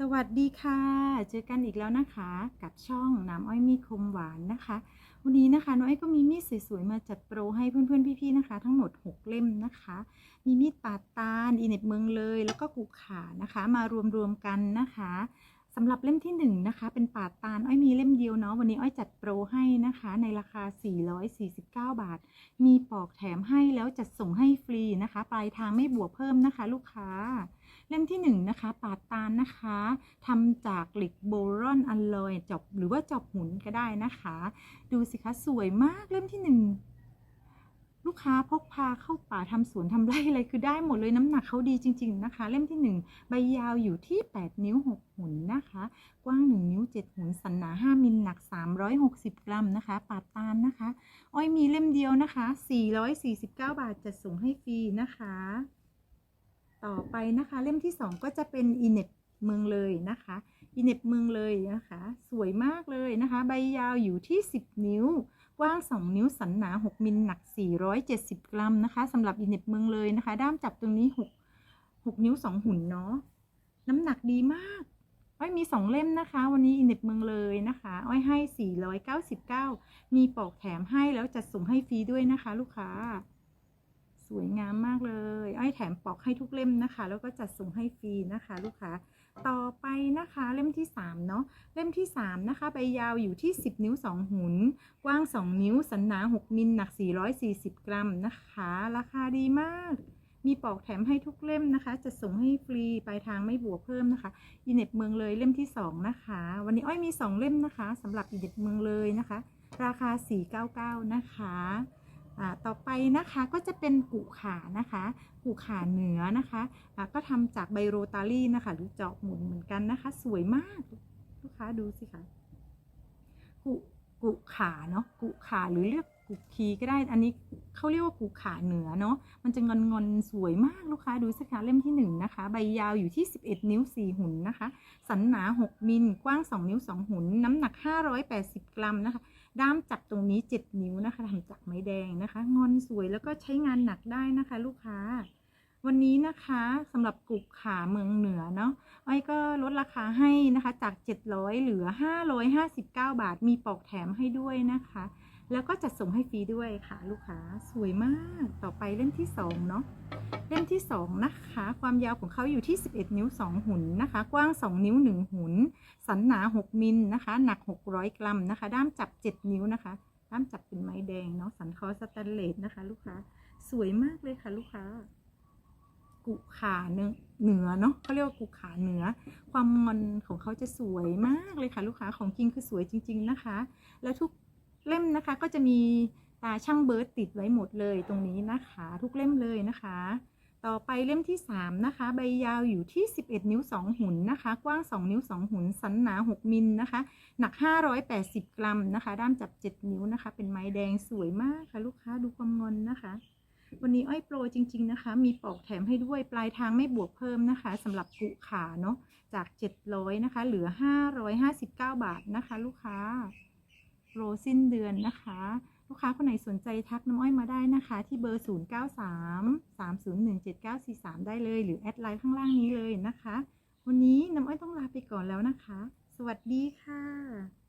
สวัสดีค่ะ เจอกันอีกแล้วนะคะ กับช่องน้ำอ้อยมีคมหวานนะคะ วันนี้นะคะน้องอ้อยก็มีมีดสวยๆมาจัดโปรให้เพื่อนๆพี่ๆนะคะ ทั้งหมด 6 เล่มนะคะ มีมีดปาดตาลอีเน็ตเมืองเลย แล้วก็กูขานะคะ มารวมๆกันนะคะสำหรับเล่มที่1นนะคะเป็นปาดตาลอ้อยมีเล่มเดียวเนาะวันนี้อ้อยจัดโปรให้นะคะ ในราคา 449 บาท มีปอกแถมให้แล้วจัดส่งให้ฟรีนะคะ ปลายทางไม่บวกเพิ่มนะคะ ลูกค้า เล่มที่1นนะคะปาดตาลนะคะทำจากเหล็กโบรอนอลลอยจอบหรือว่าจอบหุนก็ได้นะคะ ดูสิคะสวยมากเล่มที่ 1ลูกค้าพกพาเข้าป่าทำสวนทำไร่อะไรคือได้หมดเลยน้ำหนักเขาดีจริง ๆนะคะ เล่มที่ 1 ใบยาวอยู่ที่ 8 นิ้ว 6 หุนนะคะ กว้าง 1 นิ้ว 7 หุนสันหนา 5 มิลหนัก 360 กรัมนะคะ ปาดตาลนะคะ อ้อยมีเล่มเดียวนะคะ 449 บาทจะส่งให้ฟรีนะคะ ต่อไปนะคะเล่มที่ 2 ก็จะเป็นอินเน็ตเมืองเลยนะคะอินเน็ตเมืองเลยนะคะ สวยมากเลยนะคะ ใบยาวอยู่ที่ 10 นิ้ว กว้าง 2 นิ้วสันหนา 6 มิลหนัก 470 กรัมนะคะสำหรับอินเน็ตเมืองเลยนะคะ ด้ามจับตรงนี้ 6 6 นิ้ว 2 หุ่นเนาะน้ำหนักดีมาก อ้อยมี 2 เล่มนะคะ วันนี้อินเน็ตเมืองเลยนะคะ อ้อยให้ 499 มีปลอกแถมให้แล้วจัดส่งให้ฟรีด้วยนะคะ ลูกค้า สวยงามมากเลย อ้อยแถมปอกให้ทุกเล่มนะคะ แล้วก็จัดส่งให้ฟรีนะคะ ลูกค้า ต่อไปนะคะเล่มที่3เนาะ เล่มที่3นะคะใบยาวอยู่ที่ 10 นิ้ว 2 หุน กว้าง 2 นิ้ว สันหนา 6 มิล หนัก 440 กรัมนะคะ ราคาดีมาก มีปอกแถมให้ทุกเล่มนะคะ จะส่งให้ฟรี ปลายทางไม่บวกเพิ่มนะคะอินเน็ตเมืองเลยเล่มที่ 2 นะคะ วันนี้อ้อยมี 2 เล่มนะคะสำหรับอินเน็ตเมืองเลยนะคะ ราคา 499 นะคะ ต่อไปนะคะก็จะเป็นกุขานะคะกุขาเหนือนะคะะก็ทำจากใบโรตารี่นะคะ หรือเจาะหมุนเหมือนกันนะคะ สวยมากลูกค้าดูสิคะกุกุขาเนาะกุขาหรือเรียกกุคีก็ได้อันนี้ เขาเรียกว่ากุขาเหนือเนาะมันจะงอนงอนสวยมากลูกค้าดูสิคะเล่มที่หนึ่งนะคะ ใบยาวอยู่ที่ 11 นิ้ว 4 หุ่นนะคะ สันหนา 6 มิล กว้าง 2 นิ้ว 2 หุ่น น้ำหนัก 580 กรัมนะคะ ด้ามจับตรงนี้ 7 นิ้วนะคะทำจากไม้แดงนะคะ งอนสวยแล้วก็ใช้งานหนักได้นะคะ ลูกค้าวันนี้นะคะสำหรับกลุ่มขาเมืองเหนือเนาะไอ้ก็ลดราคาให้นะคะจาก 700 เหลือ 559 บาท มีปอกแถมให้ด้วยนะคะ แล้วก็จัดส่งให้ฟรีด้วยค่ะ ลูกค้าสวยมากต่อไปเล่มที่2เนาะเล่มที่2นะคะ ความยาวของเขาอยู่ที่ 11 นิ้ว 2 หุ่นนะคะ กว้าง 2 นิ้ว 1 หุ่นสันหนา 6 มิลนะคะ หนัก 600 กรัมนะคะ ด้ามจับ 7 นิ้วนะคะ ด้ามจับเป็นไม้แดงเนาะสันคอสแตนเลสนะคะ ลูกค้าสวยมากเลยค่ะ ลูกค้า กุขาเนื้อเหนือเนาะเขาเรียกว่ากุขาเหนือ ความงอนของเขาจะสวยมากเลยค่ะ ลูกค้าของจริงคือสวยจริง ๆนะคะ แล้วทุก เล่มนะคะก็จะมีตาช่างเบิร์ดติดไว้หมดเลยตรงนี้นะคะ ทุกเล่มเลยนะคะ ต่อไปเล่มที่ 3 นะคะ ใบยาวอยู่ที่ 11 นิ้ว 2 หุ่นนะคะ กว้าง 2 นิ้ว 2 หุ่นสันหนา 6 มิลนะคะ หนัก 580 กรัมนะคะ ด้ามจับ 7 นิ้วนะคะ เป็นไม้แดงสวยมากค่ะ ลูกค้าดูความงอนนะคะวันนี้อ้อยโปรจริง ๆ นะคะ มีปลอกแถมให้ด้วยปลายทางไม่บวกเพิ่มนะคะสำหรับกุขาเนาะจาก 700 นะคะ เหลือ 559 บาทนะคะ ลูกค้า โปรสิ้นเดือนนะคะ ลูกค้าคนไหนสนใจทักน้ำอ้อยมาได้นะคะ ที่เบอร์ 093 301 7943 ได้เลย หรือแอดไลน์ข้างล่างนี้เลยนะคะ วันนี้น้ำอ้อยต้องลาไปก่อนแล้วนะคะ สวัสดีค่ะ